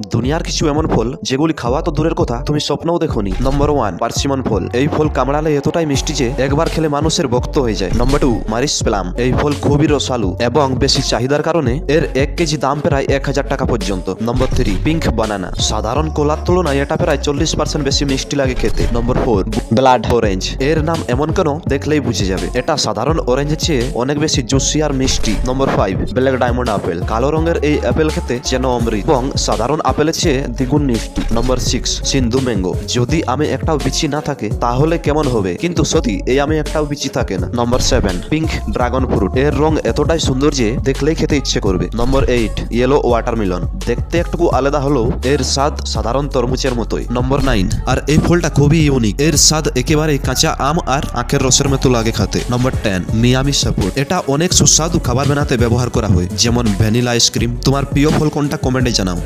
দুনিয়ার কিছু এমন ফল, যেগুলি খাওয়া তো দূরের কথা, তুমি স্বপ্নও দেখোনি। নম্বর ওয়ান পার্সিমন ফল। এই ফল কামড়ালে এতটাই মিষ্টি যে, একবার খেলে মানুষের ভক্ত হয়ে যায়। নম্বর টু মারিস প্লাম এই ফল খুবই রসালু এবং বেশি চাহিদার কারণে এর এক কেজি দাম প্রায় এক হাজার টাকা পর্যন্ত। নম্বর থ্রি পিঙ্ক বানানা সাধারণ কোলার তুলনায় এটা প্রায় চল্লিশ পার্সেন্ট বেশি মিষ্টি লাগে খেতে। নম্বর ফোর ব্লাড অরেঞ্জ এর নাম এমন কেন, দেখলেই বুঝে যাবে। এটা সাধারণ অরেঞ্জের চেয়ে অনেক বেশি জুসি আর মিষ্টি। Number five black diamond apple কালো রঙের এই আপেল খেতে যেন অমৃত। এবং সাধারণ আপেলের চেয়ে দ্বিগুণ মিষ্টি। Number six Sindhu mango. যদি আমি একটাও বিচি না থাকে, তাহলে কেমন হবে? কিন্তু সত্যি এই আমি একটাও বিচি থাকে না। Number seven pink dragon fruit এর রং এতটাই সুন্দর যে দেখলেই খেতে ইচ্ছে করবে। নম্বর এইট ইয়েলো ওয়াটারমেলন দেখতে একটুকু আলাদা হলেও এর স্বাদ সাধারণ তরমুজের মতোই। নম্বর নাইন আর এই ফলটা খুবই ইউনিক এর স্বাদ একেবারে কাঁচা আম আর আখের রসের মতো লাগে খেতে। নম্বর টেন মিয়ামি সাপোর্ট এটা অনেক সুস্বাদু খাবার বানাতে ব্যবহার করা হয়। যেমন ভ্যানিলা আইসক্রিম তোমার প্রিয় ফল কোনটা কমেন্টে জানাও।